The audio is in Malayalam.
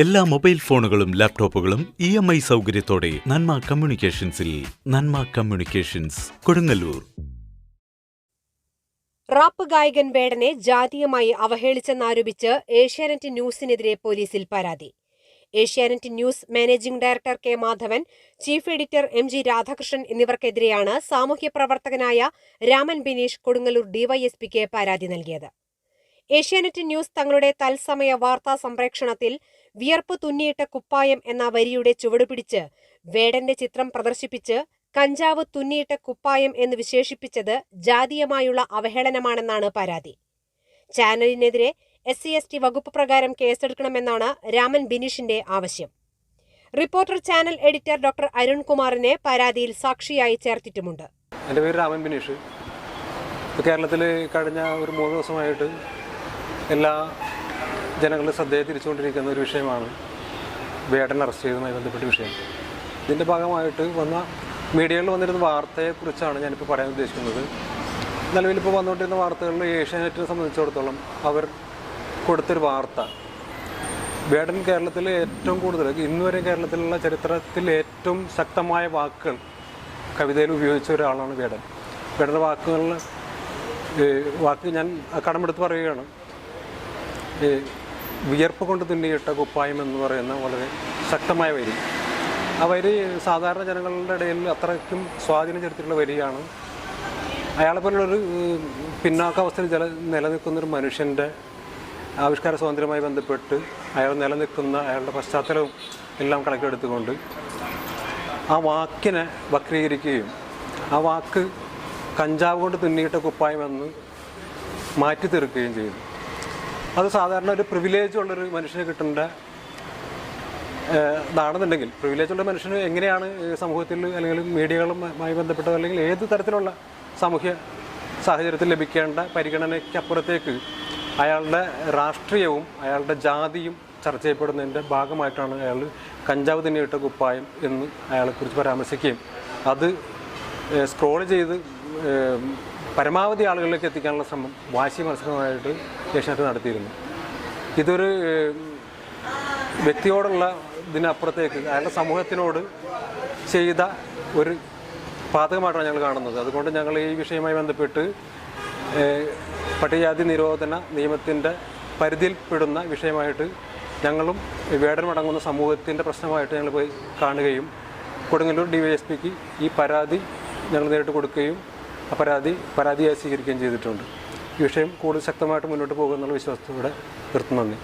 എല്ലാ മൊബൈൽ ഫോണുകളും ലാപ്ടോപ്പുകളും ഇ എം ഐ സൗകര്യത്തോടെ നന്മ കമ്മ്യൂണിക്കേഷൻസിൽ നന്മ കമ്മ്യൂണിക്കേഷൻസ് കൊടുങ്ങല്ലൂർ. റാപ്പ് ഗായകൻ വേടനെ ജാതീയമായി അവഹേളിച്ചെന്നാരോപിച്ച് ഏഷ്യാനെറ്റ് ന്യൂസിനെതിരെ പോലീസിൽ പരാതി. Asianet News managing director K Madhavan chief editor M G Radhakrishnan എന്നിവർക്കെതിരെയാണ് സാമൂഹ്യ പ്രവർത്തകനായ രാമൻ ബിനീഷ് കൊടുങ്ങല്ലൂർ ഡിവൈഎസ്പിക്ക് പരാതി നൽകിയത്. ഏഷ്യാനെറ്റ് ന്യൂസ് തങ്ങളുടെ തത്സമയ വാർത്താ സംപ്രേക്ഷണത്തിൽ വിയർപ്പ് തുന്നിയിട്ട കുപ്പായം എന്ന വരിയുടെ ചുവടുപിടിച്ച് വേടന്റെ ചിത്രം പ്രദർശിപ്പിച്ച് കഞ്ചാവ് തുന്നിയിട്ട കുപ്പായം എന്ന് വിശേഷിപ്പിച്ചത് ജാതീയമായുള്ള അവഹേളനമാണെന്നാണ് പരാതി. ചാനലിനെതിരെ എസ് സി എസ് ടി വകുപ്പ് പ്രകാരം കേസെടുക്കണമെന്നാണ് രാമൻ ബിനീഷിന്റെ ആവശ്യം. റിപ്പോർട്ടർ ചാനൽ എഡിറ്റർ ഡോക്ടർ അരുൺകുമാറിനെ പരാതിയിൽ സാക്ഷിയായി ചേർത്തിട്ടുമുണ്ട്. എന്റെ പേര് രാമൻ ബിനീഷ്. കേരളത്തിൽ കഴിഞ്ഞ ഒരു മൂന്ന് ദിവസമായിട്ട് എല്ലാ ജനങ്ങളുടെ ശ്രദ്ധയെ തിരിച്ചുകൊണ്ടിരിക്കുന്ന ഒരു വിഷയമാണ് വേടൻ അറസ്റ്റ് ചെയ്തതുമായി ബന്ധപ്പെട്ട വിഷയം. ഇതിന്റെ ഭാഗമായിട്ട് വന്ന മീഡിയകളിൽ വന്നിരുന്ന വാർത്തയെക്കുറിച്ചാണ് ഞാനിപ്പോൾ പറയാൻ ഉദ്ദേശിക്കുന്നത്. നിലവിലിപ്പോൾ വന്നുകൊണ്ടിരുന്ന വാർത്തകളിൽ ഏഷ്യാനെറ്റിനെ സംബന്ധിച്ചിടത്തോളം അവർ കൊടുത്തൊരു വാർത്ത. വേടൻ കേരളത്തിൽ ഏറ്റവും കൂടുതൽ ഇന്നുവരെ കേരളത്തിലുള്ള ചരിത്രത്തിൽ ഏറ്റവും ശക്തമായ വാക്കുകൾ കവിതയിൽ ഉപയോഗിച്ച ഒരാളാണ് വേടൻ. വേടന്റെ വാക്കുകളിൽ വാക്ക് ഞാൻ കടമെടുത്ത് പറയുകയാണ്. ഈ വിയർപ്പ് കൊണ്ട് തുന്നിയിട്ട കുപ്പായം എന്ന് പറയുന്ന വളരെ ശക്തമായ വരി. ആ വരി സാധാരണ ജനങ്ങളുടെ ഇടയിൽ അത്രയ്ക്കും സ്വാധീനം ചെലുത്തിയിട്ടുള്ള വരിയാണ്. അയാളെ പോലുള്ളൊരു പിന്നാക്കാവസ്ഥയിൽ ജല നിലനിൽക്കുന്നൊരു മനുഷ്യന്റെ ആവിഷ്കാര സ്വാതന്ത്ര്യവുമായി ബന്ധപ്പെട്ട് അയാൾ നിലനിൽക്കുന്ന അയാളുടെ പശ്ചാത്തലവും എല്ലാം കണക്കിലെടുത്തുകൊണ്ട് ആ വാക്കിനെ വക്രീകരിക്കുകയും ആ വാക്ക് കഞ്ചാവ് കൊണ്ട് തുന്നിയിട്ട കുപ്പായമെന്ന് മാറ്റി തീർക്കുകയും ചെയ്തു. അത് സാധാരണ ഒരു പ്രിവിലേജ് ഉള്ളൊരു മനുഷ്യന് കിട്ടേണ്ട ഇതാണെന്നുണ്ടെങ്കിൽ പ്രിവിലേജ് ഉള്ള മനുഷ്യന് എങ്ങനെയാണ് സമൂഹത്തിൽ അല്ലെങ്കിൽ മീഡിയകളുമായി ബന്ധപ്പെട്ടോ അല്ലെങ്കിൽ ഏത് തരത്തിലുള്ള സാമൂഹ്യ സാഹചര്യത്തിൽ ലഭിക്കേണ്ട പരിഗണനയ്ക്കപ്പുറത്തേക്ക് അയാളുടെ രാഷ്ട്രീയവും അയാളുടെ ജാതിയും ചർച്ച ചെയ്യപ്പെടുന്നതിന്റെ ഭാഗമായിട്ടാണ് അയാൾ കഞ്ചാവ് തന്നെയിട്ട കുപ്പായം എന്ന് അയാളെക്കുറിച്ച് പരാമർശിക്കുകയും അത് സ്ക്രോൾ ചെയ്ത് പരമാവധി ആളുകളിലേക്ക് എത്തിക്കാനുള്ള ശ്രമം വാശി മത്സരമായിട്ട് ഏഷ്യാനെറ്റ് നടത്തിയിരുന്നു. ഇതൊരു വ്യക്തിയോടുള്ള ഇതിനപ്പുറത്തേക്ക് അയാളുടെ സമൂഹത്തിനോട് ചെയ്ത ഒരു പാതകമായിട്ടാണ് ഞങ്ങൾ കാണുന്നത്. അതുകൊണ്ട് ഞങ്ങൾ ഈ വിഷയവുമായി ബന്ധപ്പെട്ട് പട്ടികജാതി നിരോധന നിയമത്തിന്റെ പരിധിയിൽപ്പെടുന്ന വിഷയമായിട്ട് ഞങ്ങളും വേടനമടങ്ങുന്ന സമൂഹത്തിന്റെ പ്രശ്നമായിട്ട് ഞങ്ങൾ പോയി കാണുകയും കൊടുങ്ങല്ലൂർ ഡി വൈ എസ് പിക്ക് ഈ പരാതി ഞങ്ങൾ നേരിട്ട് കൊടുക്കുകയും പരാതി പരാതിയായി സ്വീകരിക്കുകയും ചെയ്തിട്ടുണ്ട്. ഈ വിഷയം കൂടുതൽ ശക്തമായിട്ട് മുന്നോട്ട് പോകുമെന്നുള്ള വിശ്വാസത്തോടെ നിർത്തുന്നു. നന്ദി.